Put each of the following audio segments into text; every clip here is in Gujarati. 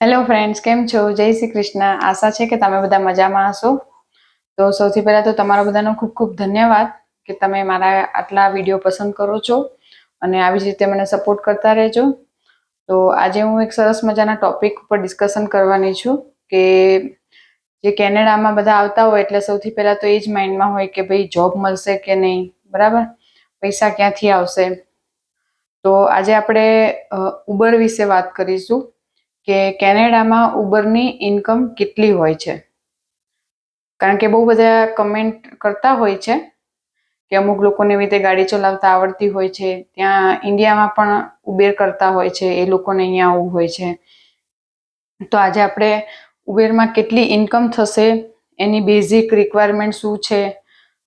હેલો ફ્રેન્ડ્સ કેમ છો? જય શ્રી કૃષ્ણ. આશા છે કે તમે બધા મજામાં હશો. તો સૌથી પહેલાં તો તમારા બધાનો ખૂબ ખૂબ ધન્યવાદ કે તમે મારા આટલા વીડિયો પસંદ કરો છો અને આવી જ રીતે મને સપોર્ટ કરતા રહેજો. તો આજે હું એક સરસ મજાના ટોપિક ઉપર ડિસ્કશન કરવાની છું કે જે કેનેડામાં બધા આવતા હોય એટલે સૌથી પહેલાં તો એ જ માઇન્ડમાં હોય કે ભાઈ જોબ મળશે કે નહીં. બરાબર? પૈસા ક્યાંથી આવશે? તો આજે આપણે ઉબર વિશે વાત કરીશું. કે કેનેડામાં ઉબરની ઇન્કમ કેટલી હોય છે? કારણ કે બહુ બધા કમેન્ટ કરતા હોય છે કે અમુક લોકોને એવી રીતે ગાડી ચલાવતા આવડતી હોય છે. ત્યાં ઇન્ડિયામાં પણ ઉબેર કરતા હોય છે, એ લોકોને અહીંયા આવવું હોય છે. તો આજે આપણે ઉબેરમાં કેટલી ઇન્કમ થશે, એની બેઝિક રિક્વાયરમેન્ટ શું છે?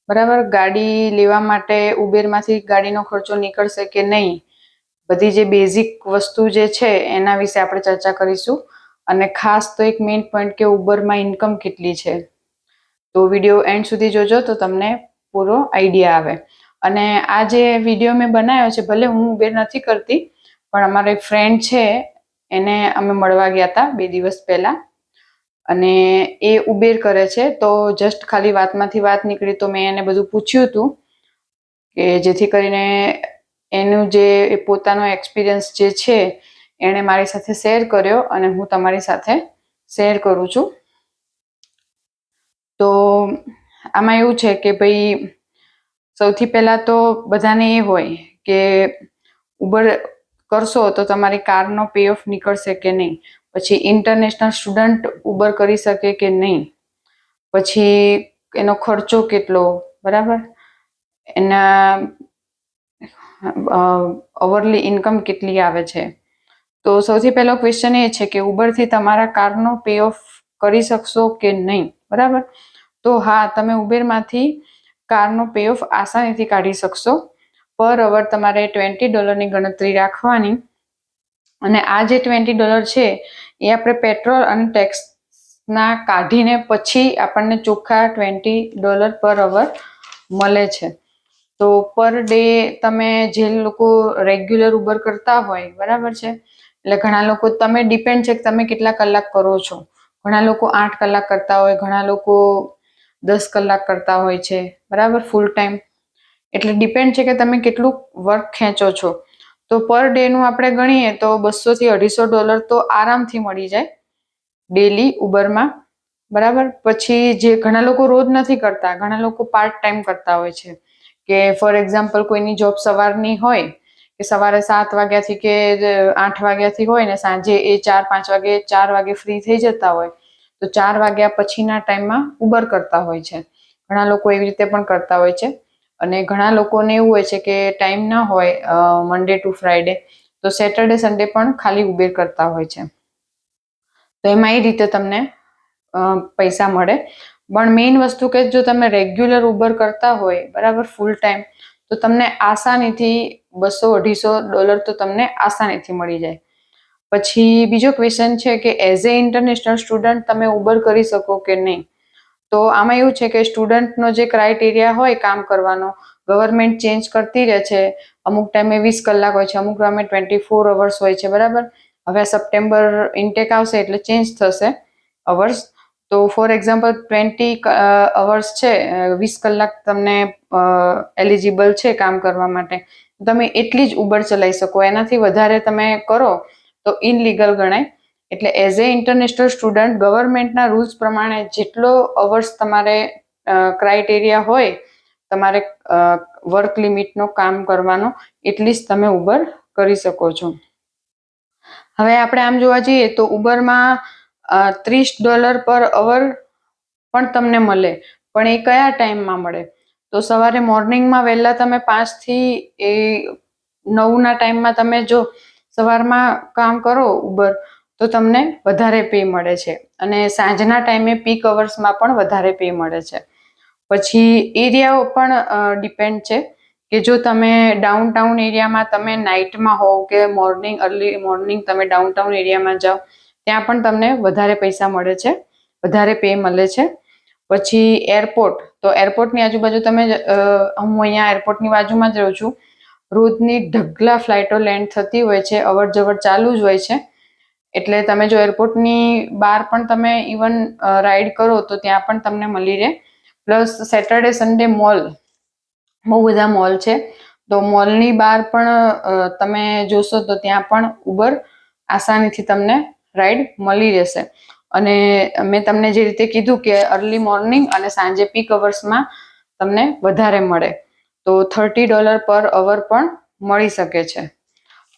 બરાબર? ગાડી લેવા માટે ઉબેરમાંથી ગાડીનો ખર્ચો નીકળશે કે નહીં? બધી જે બેઝિક વસ્તુ જે છે એના વિશે આપણે ચર્ચા કરીશું. અને ખાસ તો એક મેઇન પોઈન્ટ કે ઉબરમાં ઇન્કમ કેટલી છે. તો વીડિયો એન્ડ સુધી જોજો તો તમને પૂરો આઈડિયા આવે. અને આ જે વીડિયો મેં બનાવ્યો છે, ભલે હું ઉબેર નથી કરતી, પણ અમારો એક ફ્રેન્ડ છે, એને અમે મળવા ગયા હતા બે દિવસ પહેલા. અને એ ઉબેર કરે છે, તો જસ્ટ ખાલી વાતમાંથી વાત નીકળી તો મેં એને બધું પૂછ્યું હતું કે જેથી કરીને એનું જે પોતાનો એક્સપિરિયન્સ જે છે, એણે મારી સાથે શેર કર્યો અને હું તમારી સાથે શેર કરું છું. તો આમાં એવું છે કે ભાઈ, સૌથી પહેલાં તો બધાને એ હોય કે ઉબર કરશો તો તમારી કારનો પે ઓફ નીકળશે કે નહીં? પછી ઇન્ટરનેશનલ સ્ટુડન્ટ ઉબર કરી શકે કે નહીં? પછી એનો ખર્ચો કેટલો? બરાબર? એના અવરલી ઇન્કમ કેટલી આવે છે? તો સૌથી પહેલો ક્વેશ્ચન એ છે કે ઉબરથી તમારા કારનો પે ઓફ કરી શકશો કે નહીં? બરાબર? તો હા, તમે ઉબેરમાંથી કારનો પે ઓફ આસાનીથી કાઢી શકશો. પર અવર તમારે ટ્વેન્ટી ડોલરની ગણતરી રાખવાની. અને આ જે ટ્વેન્ટી ડોલર છે, એ આપણે પેટ્રોલ અને ટેક્સના કાઢીને પછી આપણને ચોખ્ખા ટ્વેન્ટી ડોલર પર અવર મળે છે. તો પર ડે તમે જે લોકો રેગ્યુલર ઉબર કરતા હોય, બરાબર છે? એટલે ઘણા લોકો, તમે ડિપેન્ડ છે કે તમે કેટલા કલાક કરો છો. ઘણા લોકો આઠ કલાક કરતા હોય, ઘણા લોકો દસ કલાક કરતા હોય છે, બરાબર? ફૂલ ટાઈમ એટલે ડિપેન્ડ છે કે તમે કેટલું વર્ક ખેંચો છો. તો પર ડેનું આપણે ગણીએ તો બસોથી અઢીસો ડોલર તો આરામથી મળી જાય ડેલી ઉબરમાં, બરાબર? પછી જે ઘણા લોકો રોજ નથી કરતા, ઘણા લોકો પાર્ટ ટાઈમ કરતા હોય છે. કે ફોર એક્ઝામ્પલ કોઈની જોબ સવારની હોય, કે સવારે સાત વાગ્યાથી કે આઠ વાગ્યાથી હોય ને સાંજે એ ચાર, પાંચ વાગે, ચાર વાગે ફ્રી થઈ જતા હોય, તો ચાર વાગ્યા પછીના ટાઈમમાં ઉબર કરતા હોય છે. ઘણા લોકો એવી રીતે પણ કરતા હોય છે. અને ઘણા લોકોને એવું હોય છે કે ટાઈમ ના હોય મંડે ટુ ફ્રાઈડે તો સેટરડે સન્ડે પણ ખાલી ઉબેર કરતા હોય છે. તો એમાં એ રીતે તમને પૈસા મળે. પણ મેઇન વસ્તુ કે જો તમે રેગ્યુલર ઉબર કરતા હોય, બરાબર ફૂલ ટાઈમ તો તમને આસાનીથી બસો અઢીસો ડોલર તો તમને આસાનીથી મળી જાય. પછી બીજો ક્વેશ્ચન છે કે એઝ એ ઇન્ટરનેશનલ સ્ટુડન્ટ તમે ઉબર કરી શકો કે નહીં? તો આમાં એવું છે કે સ્ટુડન્ટનો જે ક્રાઇટેરિયા હોય કામ કરવાનો ગવર્મેન્ટ ચેન્જ કરતી રહે છે, અમુક ટાઈમે વીસ કલાક હોય છે, અમુક ટાઈમે ટ્વેન્ટી ફોર અવર્સ હોય છે, બરાબર? હવે સપ્ટેમ્બર ઇન્ટેક આવશે એટલે ચેન્જ થશે અવર્સ તો ફોર એક્ઝામ્પલ ટ્વેન્ટી અવર્સ છે વીસ કલાક તમને એલિજિબલ છે કામ કરવા માટે. તમે એટલી જ ઉબર ચલાવી શકો. એનાથી વધારે તમે કરો તો ઇનલીગલ ગણાય. એટલે એઝ એ ઇન્ટરનેશનલ સ્ટુડન્ટ ગવર્મેન્ટના રૂલ્સ પ્રમાણે જેટલો અવર્સ તમારે ક્રાઇટેરિયા હોય, તમારે વર્ક લિમિટનો કામ કરવાનો, એટલી જ તમે ઉબર કરી શકો છો. હવે આપણે આમ જોવા જઈએ તો ઉબરમાં ત્રીસ ડોલર પર અવર પણ તમને મળે. પણ એ કયા ટાઈમમાં મળે? તો સવારે મોર્નિંગમાં વહેલા તમે પાંચથી એ નવના ટાઈમમાં તમે જો સવારમાં કામ કરો ઉબર, તો તમને વધારે પે મળે છે. અને સાંજના ટાઈમે પીક અવર્સમાં પણ વધારે પે મળે છે. પછી એરિયાઓ પણ ડિપેન્ડ છે કે જો તમે ડાઉનટાઉન એરિયામાં તમે નાઇટમાં હોવ કે મોર્નિંગ, અર્લી મોર્નિંગ તમે ડાઉનટાઉન એરિયામાં જાઓ ત્યાં પણ તમને વધારે પૈસા મળે છે, વધારે પે મળે છે. પછી એરપોર્ટ તો એરપોર્ટની આજુબાજુ તમે હું અહીંયા એરપોર્ટની બાજુમાં જ રહું છું. રોજની ઢગલા ફ્લાઇટો લેન્ડ થતી હોય છે અવર જવર ચાલુ જ હોય છે. એટલે તમે જો એરપોર્ટની બહાર પણ તમે ઇવન રાઈડ કરો તો ત્યાં પણ તમને મળી રહે. પ્લસ સેટરડે સન્ડે મોલ બહુ બધા મોલ છે. તો મોલની બહાર પણ તમે જોશો તો ત્યાં પણ ઉબર આસાનીથી તમને રાઈડ મળી રહેશે. અને મેં તમને જે રીતે કીધું કે અર્લી મોર્નિંગ અને સાંજે પીક અવર્સમાં તમને વધારે મળે. તો થર્ટી ડોલર પર અવર પણ મળી શકે છે.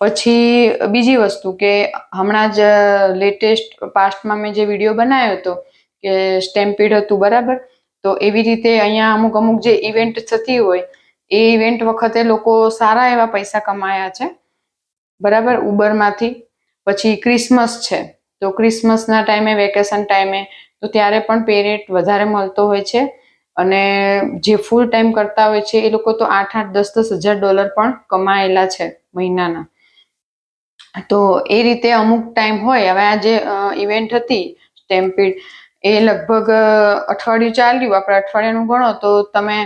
પછી બીજી વસ્તુ કે હમણાં જ લેટેસ્ટ પાસ્ટમાં મેં જે વીડિયો બનાવ્યો હતો કે સ્ટેમ્પીડ હતું બરાબર? તો એવી રીતે અહીંયા અમુક અમુક જે ઇવેન્ટ થતી હોય, એ ઇવેન્ટ વખતે લોકો સારા એવા પૈસા કમાયા છે. બરાબર? ઉબરમાંથી પછી ક્રિસમસ છે. તો ક્રિસમસના ટાઈમે, વેકેશન ટાઈમે, તો ત્યારે પણ પે રેટ વધારે મળતો હોય છે. અને જે ફૂલ ટાઈમ કરતા હોય છે, એ લોકો તો આઠ આઠ, દસ દસ હજાર ડોલર પણ કમાયેલા છે મહિનાના. તો એ રીતે અમુક ટાઈમ હોય. હવે આ જે ઇવેન્ટ હતી સ્ટેમ્પીડ એ લગભગ અઠવાડિયું ચાલ્યું. આપણે અઠવાડિયાનું ગણો તો તમે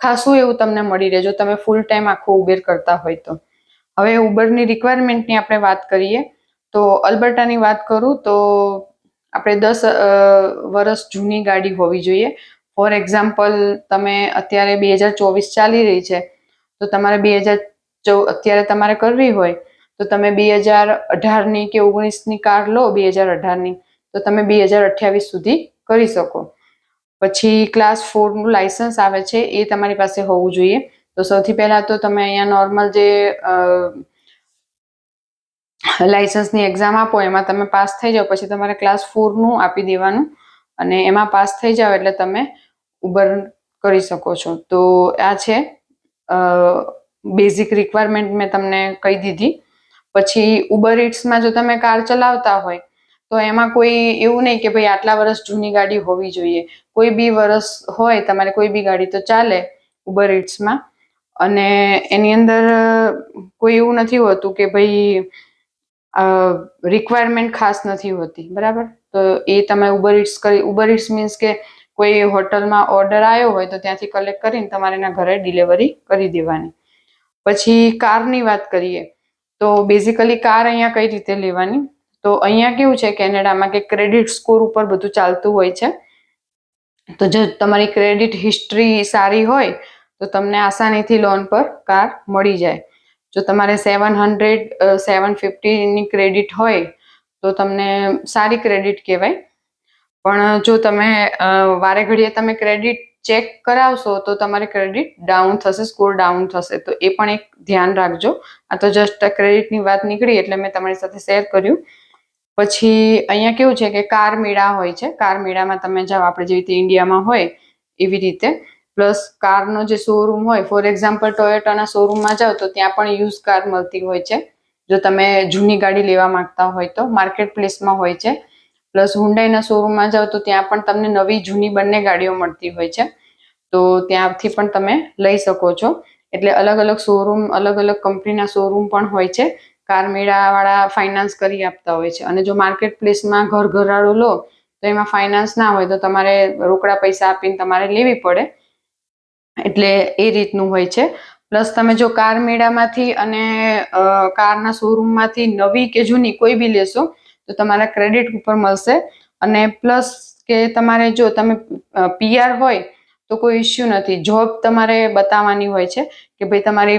ખાસું એવું તમને મળી રહે જો તમે ફૂલ ટાઈમ આખું ઉબેર કરતા હોય તો. હવે ઉબરની રિક્વાયરમેન્ટની આપણે વાત કરીએ. તો અલ્બર્ટાની વાત કરું તો આપણે દસ વર્ષ જૂની ગાડી હોવી જોઈએ. ફોર એક્ઝામ્પલ તમે અત્યારે બે હજાર ચોવીસ ચાલી રહી છે, તો તમારે બે હજાર ચૌ, અત્યારે તમારે કરવી હોય, તો તમે બે હજાર અઢારની કે ઓગણીસની કાર લો, બે હજાર અઢારની, તો તમે બે હજાર અઠ્યાવીસ સુધી કરી શકો. પછી ક્લાસ ફોરનું લાઇસન્સ આવે છે, એ તમારી પાસે હોવું જોઈએ. તો સૌથી પહેલાં તો તમે અહીંયા નોર્મલ જે લાયસન્સની એક્ઝામ આપો, એમાં તમે પાસ થઈ જાઓ, પછી તમારે ક્લાસ ફોરનું આપી દેવાનું અને એમાં પાસ થઈ જાઓ એટલે તમે ઉબર કરી શકો છો. તો આ છે બેઝિક રિક્વાયરમેન્ટ મેં તમને કહી દીધી. પછી ઉબર ઇટ્સમાં જો તમે કાર ચલાવતા હોય, તો એમાં કોઈ એવું નહીં કે ભાઈ આટલા વર્ષ જૂની ગાડી હોવી જોઈએ. કોઈ બી વર્ષ હોય, તમારે કોઈ બી ગાડી તો ચાલે ઉબર ઇટ્સમાં. અને એની અંદર કોઈ એવું નથી હોતું કે ભાઈ રિક્વાયરમેન્ટ ખાસ નથી હોતી, બરાબર? તો એ તમે ઉબર ઇટ્સ કરી ઉબર ઇટ્સ મીન્સ કે કોઈ હોટલમાં ઓર્ડર આવ્યો હોય તો ત્યાંથી કલેક્ટ કરીને તમારે એના ઘરે ડિલિવરી કરી દેવાની. પછી કારની વાત કરીએ, તો બેઝિકલી કાર અહીંયા કઈ રીતે લેવાની? તો અહીંયા કેવું છે, કેનેડામાં કે ક્રેડિટ સ્કોર ઉપર બધું ચાલતું હોય છે. તો જો તમારી ક્રેડિટ હિસ્ટ્રી સારી હોય, તો તમને આસાનીથી લોન પર કાર મળી જાય. જો તમારે સેવન હંડ્રેડ સેવન ફિફ્ટીની ક્રેડિટ હોય, તો તમને સારી ક્રેડિટ કહેવાય. પણ જો તમે વારે ઘડીએ તમે ક્રેડિટ ચેક કરાવશો, તો તમારી ક્રેડિટ ડાઉન થશે સ્કોર ડાઉન થશે. તો એ પણ એક ધ્યાન રાખજો. આ તો જસ્ટ ક્રેડિટની વાત નીકળી, એટલે મેં તમારી સાથે શેર કર્યું. પછી, અહીંયા કેવું છે કે કાર મેળા હોય છે. કાર મેળામાં તમે જાઓ, આપણે જેવી રીતે ઇન્ડિયામાં હોય, એવી રીતે. પ્લસ કારનો જે શોરૂમ હોય, ફોર એક્ઝામ્પલ ટોયોટાના શોરૂમમાં જાઓ તો ત્યાં પણ યુઝ કાર મળતી હોય છે. જો તમે જૂની ગાડી લેવા માંગતા હોય તો માર્કેટ પ્લેસમાં હોય છે. પ્લસ હુન્ડાઈના શોરૂમમાં જાઓ તો ત્યાં પણ તમને નવી જૂની બંને ગાડીઓ મળતી હોય છે. તો ત્યાંથી પણ તમે લઈ શકો છો. એટલે અલગ અલગ શોરૂમ, અલગ અલગ કંપનીના શોરૂમ પણ હોય છે. કાર મેળાવાળા ફાઇનાન્સ કરી આપતા હોય છે. અને જો માર્કેટ પ્લેસમાં ઘર ઘરાળું લો, તો એમાં ફાઇનાન્સ ના હોય તો તમારે રોકડા પૈસા આપીને તમારે લેવી પડે. એટલે એ રીતનું હોય છે. પ્લસ તમે જો કાર મેળામાંથી અને કારના શોરૂમમાંથી નવી કે જૂની કોઈ બી લેશો, તો તમારા ક્રેડિટ ઉપર મળશે. અને પ્લસ કે તમારે જો તમે પીઆર હોય, તો કોઈ ઇસ્યુ નથી. જોબ તમારે બતાવવાની હોય છે કે ભાઈ તમારી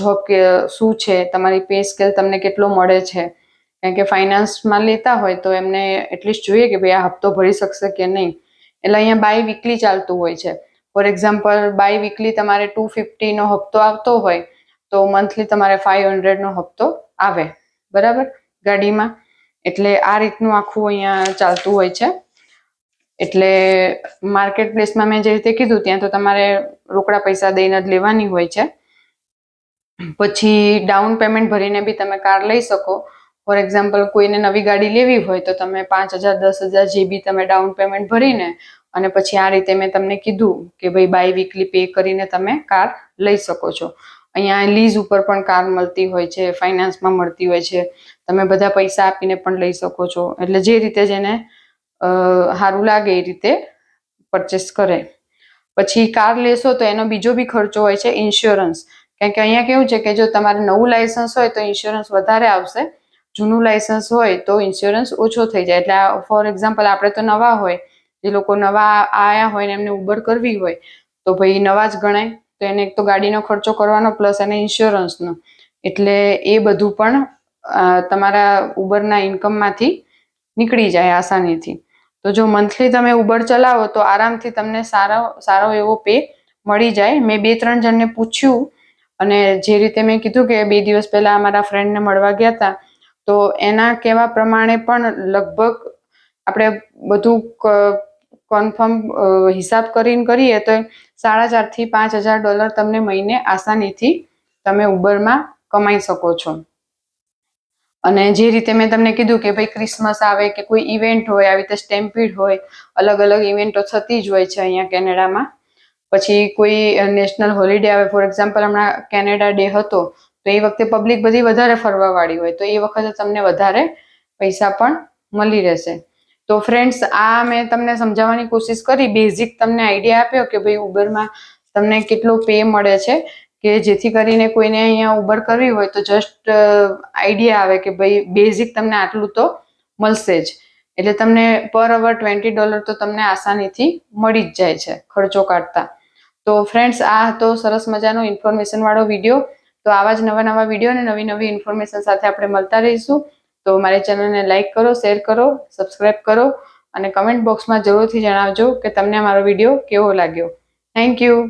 જોબ કે, શું છે? તમારી પે સ્કેલ તમને કેટલો મળે છે? કારણ કે ફાઇનાન્સમાં લેતા હોય તો એમને એટલીસ્ટ જોઈએ કે ભાઈ આ હપ્તો ભરી શકશે કે નહીં. એટલે અહીંયા બાય વીકલી ચાલતું હોય છે. ફોર એક્ઝામ્પલ બાય વીકલી તમારે ટુ ફિફ્ટીનો હપ્તો આવતો હોય, તો મંથલી તમારે ફાઇવ હંડ્રેડનો હપ્તો આવે. બરાબર? ગાડીમાં. એટલે આ રીતનું આખું અહીંયા ચાલતું હોય છે. એટલે માર્કેટ પ્લેસમાં મેં જે રીતે કીધું, ત્યાં તો તમારે રોકડા પૈસા દઈને જ લેવાની હોય છે. પછી ડાઉન પેમેન્ટ ભરીને બી તમે કાર લઈ શકો. ફોર એક્ઝામ્પલ કોઈને નવી ગાડી લેવી હોય, તો તમે પાંચ હજાર, દસ હજાર જે બી તમે ડાઉન પેમેન્ટ ભરીને અને પછી આ રીતે મેં તમને કીધું કે ભાઈ બાય વીકલી પે કરીને તમે કાર લઈ શકો છો. અહીંયા લીઝ ઉપર પણ કાર મળતી હોય છે ફાઇનાન્સમાં મળતી હોય છે. તમે બધા પૈસા આપીને પણ લઈ શકો છો. એટલે જે રીતે જેને સારું લાગે એ રીતે પરચેસ કરે. પછી કાર લેશો તો એનો બીજો બી ખર્ચો હોય છે ઇન્સ્યોરન્સ કારણ કે અહીંયા કેવું છે કે જો તમારે નવું લાયસન્સ હોય તો ઇન્સ્યોરન્સ વધારે આવશે. જૂનું લાયસન્સ હોય તો ઇન્સ્યોરન્સ ઓછો થઈ જાય. એટલે ફોર એક્ઝામ્પલ આપણે તો નવા હોય જે લોકો નવા આયા હોય ને એમને ઉબર કરવી હોય, તો ભાઈ નવા જ ગણાય. તો એને એક તો ગાડીનો ખર્ચો કરવાનો પ્લસ એને ઇન્સ્યોરન્સનો. એટલે એ બધું પણ તમારા ઉબરના ઇન્કમમાંથી નીકળી જાય આસાનીથી. તો જો મંથલી તમે ઉબર ચલાવો, તો આરામથી તમને સારો સારો એવો પે મળી જાય. મેં બે ત્રણ જણને પૂછ્યું અને જે રીતે મેં કીધું કે બે દિવસ પહેલાં અમારા ફ્રેન્ડને મળવા ગયા હતા તો એના કહેવા પ્રમાણે પણ લગભગ આપણે બધું કન્ફર્મ હિસાબ કરીને કરીએ તો સાડા ચારથી પાંચ હજાર ડોલર તમને મહિને આસાનીથી તમે ઉબરમાં કમાઈ શકો છો. અને જે રીતે મેં તમને કીધું કે ભાઈ ક્રિસમસ આવે કે કોઈ ઇવેન્ટ હોય, આવી રીતે સ્ટેમ્પીડ હોય, અલગ અલગ ઇવેન્ટો થતી જ હોય છે અહીંયા કેનેડામાં. પછી કોઈ નેશનલ હોલિડે આવે ફોર એક્ઝામ્પલ હમણાં કેનેડા ડે હતો, તો એ વખતે પબ્લિક બધી વધારે ફરવાવાળી હોય, તો એ વખતે તમને વધારે પૈસા પણ મળી રહેશે. તો ફ્રેન્ડ્સ આ મેં તમને સમજાવવાની કોશિશ કરી. બેઝિક તમને આઈડિયા આપ્યો કે ભાઈ, ઉબરમાં તમને કેટલો પે મળે છે, કે જેથી કરીને કોઈને અહીંયા ઉબર કરવી હોય તો જસ્ટ આઈડિયા આવે કે ભાઈ બેઝિક તમને આટલું તો મળશે જ. એટલે તમને પર અવર ટ્વેન્ટી ડોલર તો તમને આસાનીથી મળી જ જાય છે, ખર્ચો કાઢતા. તો ફ્રેન્ડ્સ આ હતો સરસ મજાનો ઇન્ફોર્મેશન વાળો વીડિયો તો આવા જ નવા નવા વીડિયો અને નવી નવી ઇન્ફોર્મેશન સાથે આપણે મળતા રહીશું. તો મારી ચેનલને લાઇક કરો, શેર કરો, સબસ્ક્રાઇબ કરો અને કમેન્ટ બોક્સમાં જરૂરથી જણાવજો કે તમને મારો વીડિયો કેવો લાગ્યો. Thank you.